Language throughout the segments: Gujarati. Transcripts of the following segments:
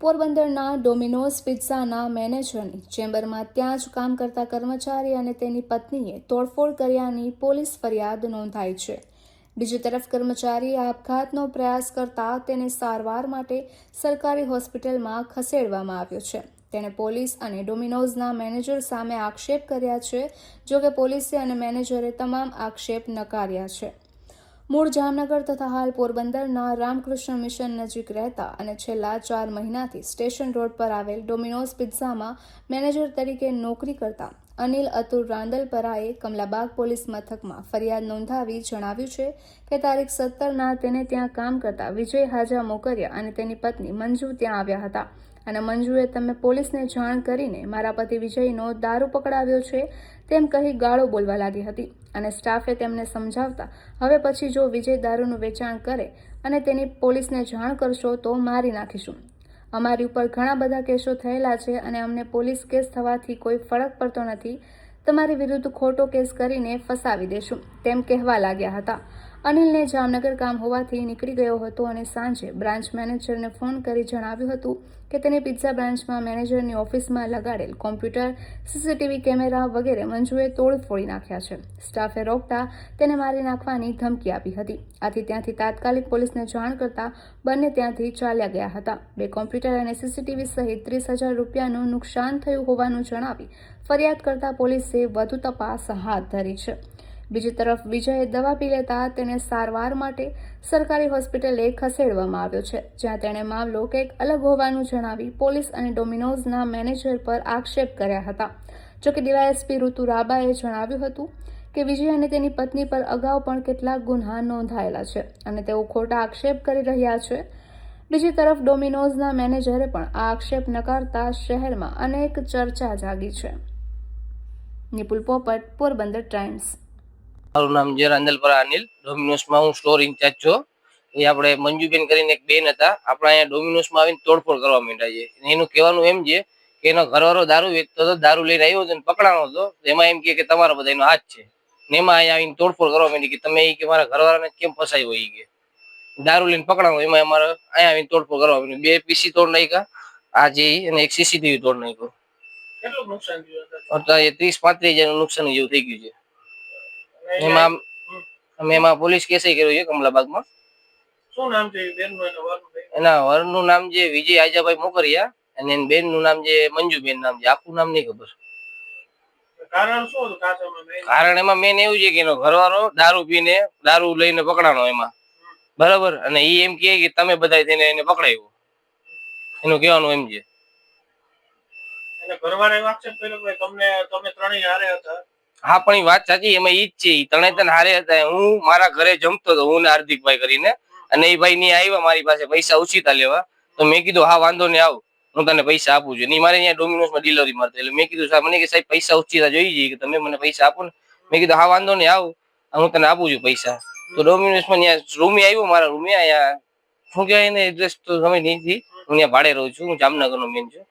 પોરબંદરના ડોમિનોઝ પિઝાના મેનેજરની ચેમ્બરમાં ત્યાં જ કામ કરતા કર્મચારી અને તેની પત્નીએ તોડફોડ કર્યાની પોલીસ ફરિયાદ નોંધાઈ છે. બીજી તરફ કર્મચારીએ આપઘાતનો પ્રયાસ કરતા તેને સારવાર માટે સરકારી હોસ્પિટલમાં ખસેડવામાં આવ્યો છે. તેણે પોલીસ અને ડોમિનોઝના મેનેજર સામે આક્ષેપ કર્યા છે, જોકે પોલીસે અને મેનેજરે તમામ આક્ષેપ નકાર્યા છે. મૂળ જામનગર તથા હાલ પોરબંદરના રામકૃષ્ણ મિશન નજીક રહેતા અને છેલ્લા ચાર મહિનાથી સ્ટેશન રોડ પર આવેલ ડોમિનોઝ પિઝામાં મેનેજર તરીકે નોકરી કરતા અનિલ અતુલ રાંદલપરાએ કમલાબાગ પોલીસ મથકમાં ફરિયાદ નોંધાવી જણાવ્યું છે કે તારીખ સત્તરના તેને ત્યાં કામ કરતા વિજય હાજા મોકરિયા અને તેની પત્ની મંજુ ત્યાં આવ્યા હતા. અને મંજુએ તમે પોલીસને જાણ કરીને મારા પતિ વિજયનો દારૂ પકડાવ્યો છે તેમ કહી ગાળો બોલવા લાગી હતી અને સ્ટાફે તેમને સમજાવતા, હવે પછી જો વિજય દારૂનું વેચાણ કરે અને તેની પોલીસને જાણ કરશો તો મારી નાખીશું. અમારી ઉપર ઘણા બધા કેસો થયેલા છે અને અમને પોલીસ કેસ થવાથી કોઈ ફરક પડતો નથી. તમારી વિરુદ્ધ ખોટો કેસ કરીને ફસાવી દેશું, તેમ કહેવા લાગ્યા હતા. અનિલને જામનગર કામ હોવાથી નીકળી ગયો હતો અને સાંજે બ્રાન્ચ મેનેજરને ફોન કરી જણાવ્યું હતું કે તેને પિઝા બ્રાન્ચમાં મેનેજરની ઓફિસમાં લગાડેલ કોમ્પ્યુટર, સીસીટીવી કેમેરા વગેરે મંજુએ તોડફોડી નાખ્યા છે. સ્ટાફે રોકતા તેને મારી નાખવાની ધમકી આપી હતી. આથી ત્યાંથી તાત્કાલિક પોલીસને જાણ કરતા બંને ત્યાંથી ચાલ્યા ગયા હતા. બે કોમ્પ્યુટર અને સીસીટીવી સહિત ત્રીસ હજાર રૂપિયાનું નુકસાન થયું હોવાનું જણાવી ફરિયાદ કરતા પોલીસે વધુ તપાસ હાથ ધરી છે. બીજી તરફ વિજયે દવા પી લેતા તેને સારવાર માટે સરકારી હોસ્પિટલે ખસેડવામાં આવ્યો છે, જ્યાં તેણે મામલો કંઈક અલગ હોવાનું જણાવી પોલીસ અને ડોમિનોઝના મેનેજર પર આક્ષેપ કર્યા હતા. જોકે ડીવાયએસપી ઋતુ રાબાએ જણાવ્યું હતું કે વિજય અને તેની પત્ની પર અગાઉ પણ કેટલાક ગુન્હા નોંધાયેલા છે અને તેઓ ખોટા આક્ષેપ કરી રહ્યા છે. બીજી તરફ ડોમિનોઝના મેનેજરે પણ આ આક્ષેપ નકારતા શહેરમાં અનેક ચર્ચા જાગી છે. નિપુલ પોપટ, પોરબંદર ટાઈમ્સ. મારું નામ જયરાંદલપરા રાંદલપરા અનિલ ડોમિનોસમાં હું સ્ટોર ઇન્ચાર્જ છું. એ આપણે મંજુબેન કરીને એક બેન હતા. આપણે અહીંયા ડોમિનોસમાં આવીને તોડફોડ કરવા માંડ્યા છે. એનું કહેવાનું એમ છે કે એનો ઘરવાળો દારૂ વેચતો હતો દારૂ લઈને આવ્યો હતો અને પકડાણો હતો. એમાં એમ કે તમારો બધા એનો હાથ છે. ને એમાં અહીંયા આવીને તોડફોડ કરવા માંડી કે તમે એ કે મારા ઘરવાળાને કેમ ફસાયો એ કે? દારૂ લઈને પકડાણો એમાં અમારે અહીંયા આવીને તોડફોડ કરવા માંડી બે પીસી તોડ નાખ્યા. આ જે અને એક સીસીટીવી તોડ નાખ્યો? અત્યારે ત્રીસ પાંત્રીસ હજારનું નુકસાન જેવું થઈ ગયું છે. એમાં અમે એમાં પોલીસ કેસે કર્યો છે કમલાબાગમાં. શું નામ છે એ બેનનું? એના વરનું નામ છે વિજય આજાભાઈ મોકરિયા અને એની બેનનું નામ છે મંજુબેન નામ છે. આખું નામ નહીં ખબર. કારણ શું એમાં મેન એવું છે કે એનો ઘરવાળો દારૂ પીને દારૂ લઈને પકડાણો એમાં. બરાબર? અને ઈ એમ કહે કે તમે બધા થઈને એને પકડાયો. એનું કહેવાનું એમ છે. ઘરવાળા એવા આક્ષેપ કર્યો કે તમને તમે ત્રણેય હારે હતા. હા, પણ એ વાત સાચી, એમાં ઈ જ છે, ઈ ત્રણે ત્રણ હારે હતા, હું મારા ઘરે જમતો હતો, હું ને હાર્દિકભાઈ કરીને, અને એ ભાઈ ની આવ્યા મારી પાસે પૈસા ઉછીતા લેવા, તો મેં કીધું, હા, વાંધો નહીં આવ, હું તને પૈસા આપું છું. નહીં મારે અહીંયા ડોમિનોઝમાં ડિલિવરી મળતી એટલે મેં કીધું, સાહેબ, મને કે સાહેબ, પૈસા ઉછીતા જોઈ જઈએ, કે તમે મને પૈસા આપો ને. મેં કીધું, હા, વાંધો નહીં આવ હું તને આપું છું પૈસા. તો ડોમિનોઝમાં ત્યાં રૂમે આવ્યો મારા રૂમે, અહીંયા, શું કહેવાય ને એડ્રેસ તો સમય નહીં થી, હું ત્યાં ભાડે રહું છું, હું જામનગર નો મેન છું.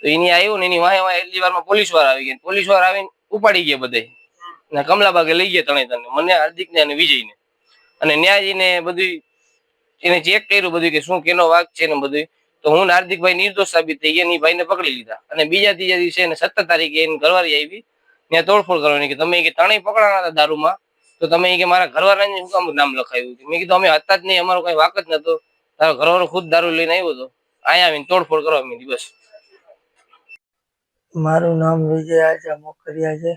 તો એની આવ્યો ને એની વાંહે વાંહે એટલી વારમાં પોલીસવાળા આવી ગયા, પોલીસવાળા આવીને ઉપાડી ગયા બધે. કમલાબાગે લઈ ગયા ત્રણે ત્રણે મને હાર્દિક ને અને વિજય ને અને ન્યાયજીને બધું એને ચેક કર્યું બધું કે શું કેનો વાક છે ને બધું તો હું હાર્દિકભાઈ નિર્દોષ સાબિત થઈ ગયા ને ભાઈને પકડી લીધા. અને બીજા ત્રીજા દિવસે એને સત્તર તારીખે એની ઘરવાળી આવી. ત્યાં તોડફોડ કરવાની કે તમે કે ત્રણેય પકડાણા હતા દારૂમાં, તો તમે કે મારા ઘરવાળાને શું કામ નામ લખાયું મેં કીધું, અમે હતા જ નહીં, અમારો કઈ વાક જ નતો તારો ઘરવાળો ખુદ દારૂ લઈને આવ્યો હતો. અહીંયા આવીને તોડફોડ કરવા મીધી બસ. મારું નામ વિજય આજા મોકરિયા છે.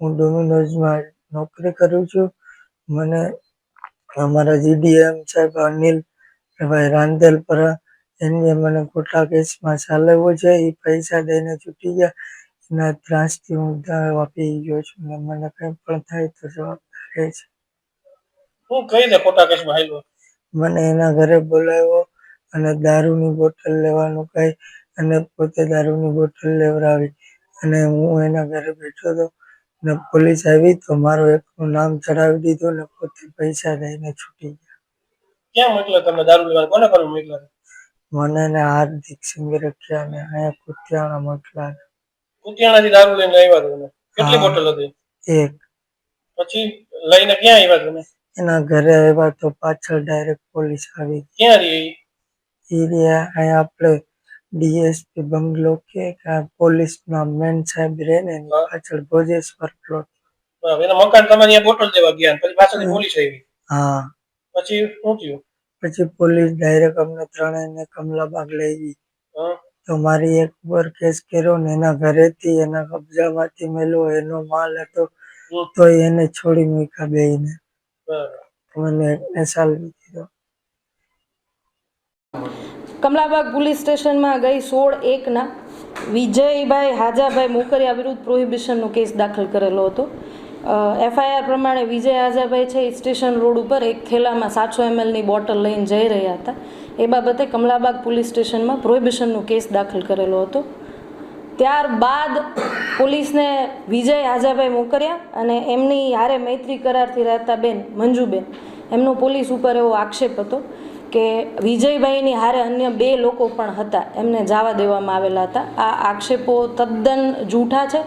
હું ડોમિનોઝમાં નોકરી કરું છું. મને અમારા જીડીએમ સાહેબ અનિલ ભાઈ રાંદેલપરા એમને મને ખોટા કેસમાં ચાલવ્યો છે. એ પૈસા દઈને છૂટી ગયા. એના ત્રાસથી હું દાવ આપી ગયો છું ને મને કંઈ પણ થાય તો જવાબદાર રહે છે. શું કહીને ખોટા કેસમાં હાલ્યો? મને એના ઘરે બોલાવ્યો અને દારૂની બોટલ લેવાનું કહી. અને પોતે દારૂની બોટલ લેવડાવી અને હું એના ઘરે બેઠો હતો ને પોલીસ આવી તો મારું એકનું નામ ચડાવી દીધું ને પોતે પૈસા લઈને છૂટી ગયા. ક્યાં મોકલો તમે? દારૂ લેવા કોને કરવા મોકલ્યા? મને ને હાર્દિક સિંગે રખ્યા ને અહીંયા કુતિયાણા મોકલા કુતિયાણાથી દારૂ લઈને આવ્યા તમે? કેટલી બોટલ હતી? એક. પછી લઈને ક્યાં આવ્યા તમે? એના ઘરે આવ્યા તો પાછળ ડાયરેક્ટ પોલીસ આવી ક્યાં રહી? એ રહ્યા અહીંયા આપણે ડીએસપી બંગલો કે પોલીસ ના મેન સાહેબ રહે ને એની પાછળ ભોજેશ્વર પ્લોટ. એના મકાન તમે ત્યાં બોટલ દેવા ગયા પછી પાછળથી પોલીસ આવી. હા. પછી શું થયું? પછી પોલીસ ડાયરેક્ટ અમને ત્રણેયને કમલાબાગ લઈ ગઈ. તો મારી એક ઉપર કેસ કર્યો ને એના ઘરેથી એના કબજામાંથી મેલો એનો માલ હતો. તો એને છોડી મૂક્યા બેયને. ને મને એકને સાલવી દીધો કમલાબાગ પોલીસ સ્ટેશનમાં ગઈ સોળ એકના વિજયભાઈ હાજાભાઈ મોકરિયા વિરુદ્ધ પ્રોહિબિશનનો કેસ દાખલ કરેલો હતો. એફઆઈઆર પ્રમાણે વિજય હાજાભાઈ છે એ સ્ટેશન રોડ ઉપર એક થેલામાં સાતસો એમએલની બોટલ લઈને જઈ રહ્યા હતા. એ બાબતે કમલાબાગ પોલીસ સ્ટેશનમાં પ્રોહિબિશનનો કેસ દાખલ કરેલો હતો. ત્યારબાદ પોલીસને વિજય હાજાભાઈ મોકર્યા અને એમની હારે મૈત્રી કરારથી રહેતા બેન મંજુબેન, એમનો પોલીસ ઉપર એવો આક્ષેપ હતો. કે વિજયભાઈની હારે અન્ય બે લોકો પણ હતા, એમને જવા દેવામાં આવેલા હતા. આ આક્ષેપો તદ્દન જૂઠા છે.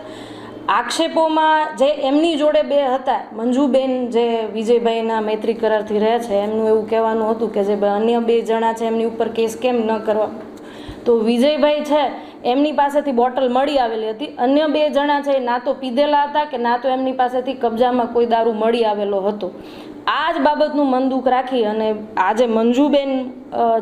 આક્ષેપોમાં જે એમની જોડે બે હતા, મંજુબેન જે વિજયભાઈના મૈત્રી કરારથી રહે છે, એમનું એવું કહેવાનું હતું કે જે અન્ય બે જણા છે, એમની ઉપર કેસ કેમ ન કરવા. તો વિજયભાઈ છે, એમની પાસેથી બોટલ મળી આવેલી હતી. અન્ય બે જણા છે ના તો પીધેલા હતા કે ના તો એમની પાસેથી કબજામાં કોઈ દારૂ મળી આવેલો હતો. આ જ બાબતનું મન દુઃખ રાખી અને આજે મંજુબેન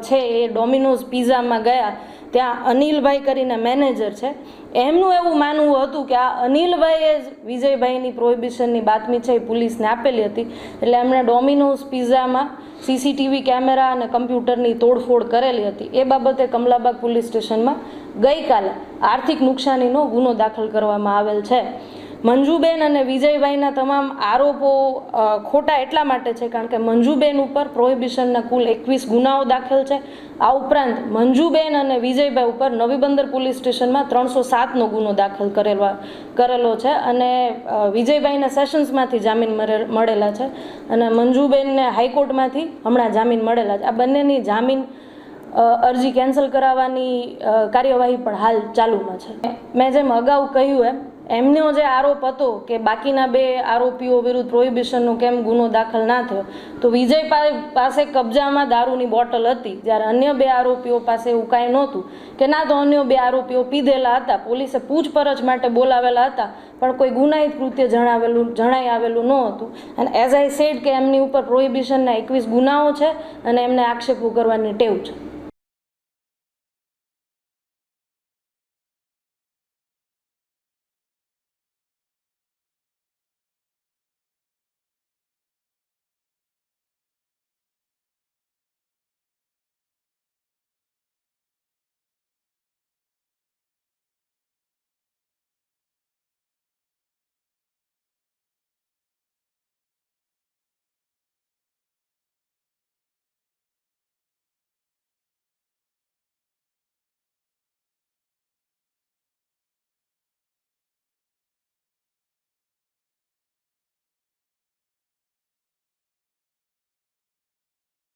છે એ ડોમિનોઝ પિઝામાં ગયા. ત્યાં અનિલભાઈ કરીને મેનેજર છે. એમનું એવું માનવું હતું કે આ અનિલભાઈએ જ વિજયભાઈની પ્રોહિબિશનની બાતમી છે એ પોલીસને આપેલી હતી. એટલે એમણે ડોમિનોઝ પિઝામાં સીસીટીવી કેમેરા અને કમ્પ્યુટરની તોડફોડ કરેલી હતી. એ બાબતે કમલાબાગ પોલીસ સ્ટેશનમાં ગઈકાલે આર્થિક નુકસાનીનો ગુનો દાખલ કરવામાં આવેલ છે. મંજુબેન અને વિજયભાઈના તમામ આરોપો ખોટા એટલા માટે છે કારણ કે મંજુબેન ઉપર પ્રોહિબિશનના કુલ એકવીસ ગુનાઓ દાખલ છે. આ ઉપરાંત મંજુબેન અને વિજયભાઈ ઉપર નવી બંદર પોલીસ સ્ટેશનમાં ત્રણસો સાતનો ગુનો દાખલ કરેલો કરેલો છે અને વિજયભાઈના સેશન્સમાંથી જામીન મળેલા છે અને મંજુબેનને હાઈકોર્ટમાંથી હમણાં જામીન મળેલા છે. આ બંનેની જામીન અરજી કેન્સલ કરાવવાની કાર્યવાહી પણ હાલ ચાલુમાં છે. મેં જેમ અગાઉ કહ્યું એમ એમનો જે આરોપ હતો કે બાકીના બે આરોપીઓ વિરુદ્ધ પ્રોહિબિશનનો કેમ ગુનો દાખલ ના થયો, તો વિજય પાસે કબજામાં દારૂની બોટલ હતી. જ્યારે અન્ય બે આરોપીઓ પાસે એવું કાંઈ નહોતું કે ના તો અન્ય બે આરોપીઓ પીધેલા હતા, પોલીસે પૂછપરછ માટે બોલાવેલા હતા, પણ કોઈ ગુનાહિત કૃત્ય જણાવેલું, જણાઈ આવેલું ન હતું. અને એઝ આઈ સેડ કે એમની ઉપર પ્રોહિબિશનના એકવીસ ગુનાઓ છે અને એમને આક્ષેપો કરવાની ટેવ છે.